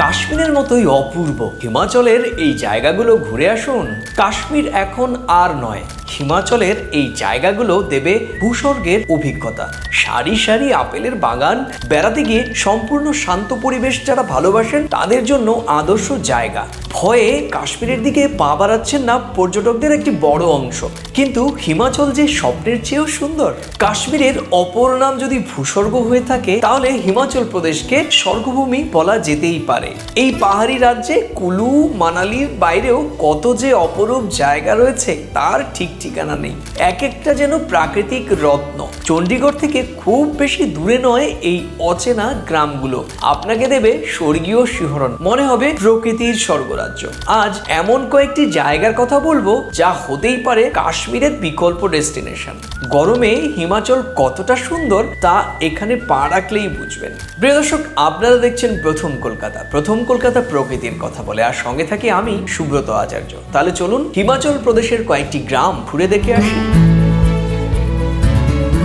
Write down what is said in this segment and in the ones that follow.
কাশ্মীরের মতোই অপূর্ব। হিমাচলের এই জায়গাগুলো ঘুরে আসুন। কাশ্মীর এখন আর নয়, হিমাচলের এই জায়গাগুলো দেবে ভূস্বর্গের অভিজ্ঞতা। সারি সারি আপেলের বাগান, বেড়াতে গিয়ে সম্পূর্ণ শান্ত পরিবেশ যারা ভালোবাসেন, তাদের জন্য আদর্শ জায়গা। ভয়ে কাশ্মীরের দিকে পা বাড়াচ্ছেন না পর্যটকদের একটি বড় অংশ। কিন্তু হিমাচল যে স্বপ্নের চেয়েও সুন্দর। কাশ্মীরের অপর নাম যদি ভূস্বর্গ হয়ে থাকে, তাহলে হিমাচল প্রদেশকে স্বর্গভূমি বলা যেতেই পারে। এই পাহাড়ি রাজ্যে কুলু মানালির বাইরেও কত যে অপরূপ জায়গা রয়েছে, তার ঠিক ঠিকানা নেই। এক একটা যেন প্রাকৃতিক রত্ন। চণ্ডীগড় থেকে খুব বেশি দূরে নয় এই অচেনা গ্রামগুলো। আপনাকে দেবে স্বর্গীয় শিহরণ। মনে হবে প্রকৃতির স্বর্গরাজ্য। আজ এমন কয়েকটি জায়গার কথা বলব যা হতেই পারে কাশ্মীরের বিকল্প ডেস্টিনেশন। গরমে হিমাচল কতটা সুন্দর তা এখানে পা রাখলেই বুঝবেন। প্রিয় দর্শক, আপনারা দেখছেন প্রথম কলকাতা। প্রথম কলকাতা প্রকৃতির কথা বলে। আর সঙ্গে থাকি আমি, সুব্রত আচার্য। তাহলে চলুন হিমাচল প্রদেশের কয়েকটি গ্রাম ঘুরে দেখে আসি।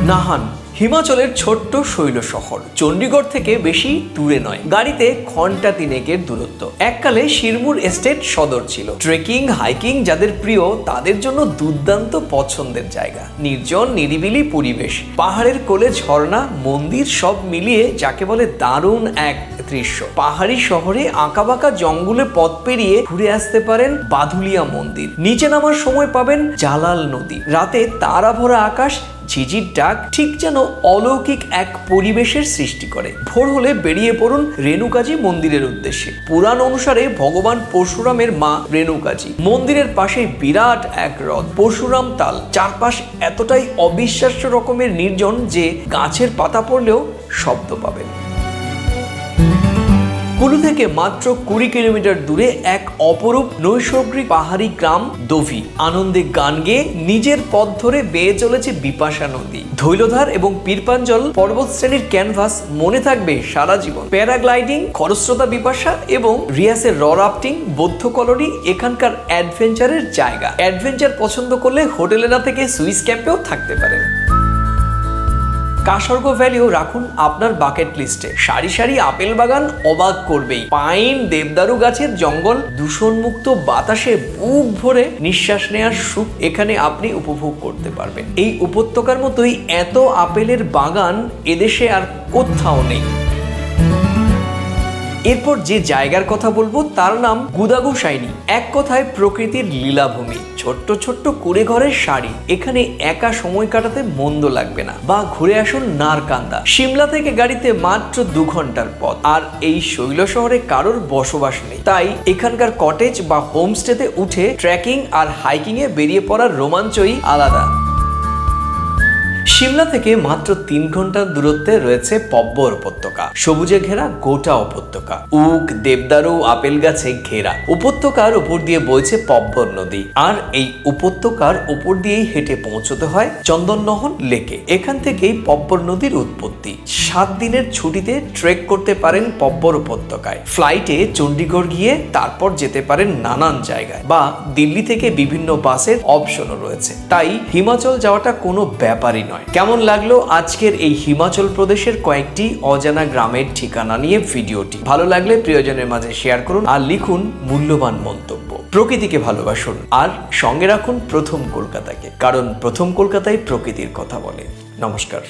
নাহান, হিমাচলের ছোট্ট শৈল শহর। চণ্ডীগড় থেকে বেশি দূরে নয়। গাড়িতে ঘণ্টা তিনেকের দূরত্ব। এককালে শিরমুর এস্টেট সদর ছিল। ট্রেকিং, হাইকিং যাদের প্রিয়, তাদের জন্য দুর্দান্ত পছন্দের জায়গা। নির্জন, নিরিবিলি পরিবেশ। পাহাড়ের কোলে ঝর্ণা, মন্দির সব মিলিয়ে যাকে বলে দারুণ এক দৃশ্য। পাহাড়ি শহরে আঁকাবাঁকা জঙ্গলে পথ পেরিয়ে ঘুরে আসতে পারেন বাধুলিয়া মন্দির। নিচে নামার সময় পাবেন জালাল নদী। রাতে তারা ভরা আকাশ ঝিঝির ডাক ঠিক যেন অলৌকিক এক পরিবেশের সৃষ্টি করে। ভোর হলে বেরিয়ে পড়ুন রেণুকাজি মন্দিরের উদ্দেশ্যে। পুরাণ অনুসারে ভগবান পরশুরামের মা রেণুকাজি। মন্দিরের পাশে বিরাট এক হ্রদ। পরশুরাম তাল। চারপাশ এতটাই অবিশ্বাস্য রকমের নির্জন যে গাছের পাতা পড়লেও শব্দ পাবেন। কুলু থেকে মাত্র কুড়ি কিলোমিটার দূরে এক অপরূপ নৈসর্গিক পাহাড়ি গ্রাম দোভি। আনন্দে গান গেয়ে নিজের পথ ধরে বেয়ে চলেছে বিপাশা নদী। ধৈলধার এবং পীরপাঞ্জল পর্বত শ্রেণির ক্যানভাস মনে থাকবে সারা জীবন। প্যারাগ্লাইডিং, খরস্রোতা বিপাশা এবং রিয়াসের র রাফটিং, বৌদ্ধ কলোনি এখানকার অ্যাডভেঞ্চারের জায়গা। অ্যাডভেঞ্চার পছন্দ করলে হোটেলে না থেকে সুইস ক্যাম্পেও থাকতে পারেন। কাসর্গ ভ্যালিও রাখুন আপনার বাকেট লিস্টে সারি সারি আপেল বাগান অবাক করবেই। পাইন, দেবদারু গাছের জঙ্গল, দূষণমুক্ত বাতাসে বুক ভরে নিঃশ্বাস নেওয়ার সুখ এখানে আপনি উপভোগ করতে পারবেন। এই উপত্যকার মতোই এত আপেলের বাগান এদেশে আর কোথাও নেই। এরপর যে জায়গার কথা বলব, তার নাম গুদাগু সাইনি। এক কথায় প্রকৃতির লীলাভূমি। ছোট্ট ছোট্ট কুড়ে ঘরের শাড়ি। এখানে একা সময় কাটাতে মন্দ লাগবে না। বা ঘুরে আসুন নারকান্দা। সিমলা থেকে গাড়িতে মাত্র দু ঘণ্টার পথ। আর এই শৈল শহরে কারোর বসবাস নেই। তাই এখানকার কটেজ বা হোমস্টেতে উঠে ট্রেকিং আর হাইকিং এ বেরিয়ে পড়ার রোমাঞ্চই আলাদা। সিমলা থেকে মাত্র তিন ঘণ্টার দূরত্বে রয়েছে পব্বর উপত্যকা। সবুজে ঘেরা গোটা উপত্যকা। উক দেবদারু, আপেল গাছে ঘেরা। উপত্যকার উপর দিয়ে বইছে পব্বর নদী। আর এই উপত্যকার উপর দিয়েই হেঁটে পৌঁছতে হয় চন্দননহন লেকে। এখান থেকেই পব্বর নদীর উৎপত্তি। সাত দিনের ছুটিতে ট্রেক করতে পারেন পব্বর উপত্যকায়। ফ্লাইটে চণ্ডীগড় গিয়ে তারপর যেতে পারেন নানান জায়গায়। বা দিল্লি থেকে বিভিন্ন বাসের অপশনও রয়েছে। তাই হিমাচল যাওয়াটা কোনো ব্যাপারই নয়। কেমন লাগল আজকের এই হিমাচল প্রদেশের কয়েকটি অজানা গ্রামের ঠিকানা নিয়ে ভিডিওটি? ভালো লাগলে প্রিয়জনের মাঝে শেয়ার করুন আর লিখুন মূল্যবান মন্তব্য। প্রকৃতিকে ভালোবাসুন আর সঙ্গে রাখুন প্রথম কলকাতাকে, কারণ প্রথম কলকাতায় প্রকৃতির কথা বলে। নমস্কার।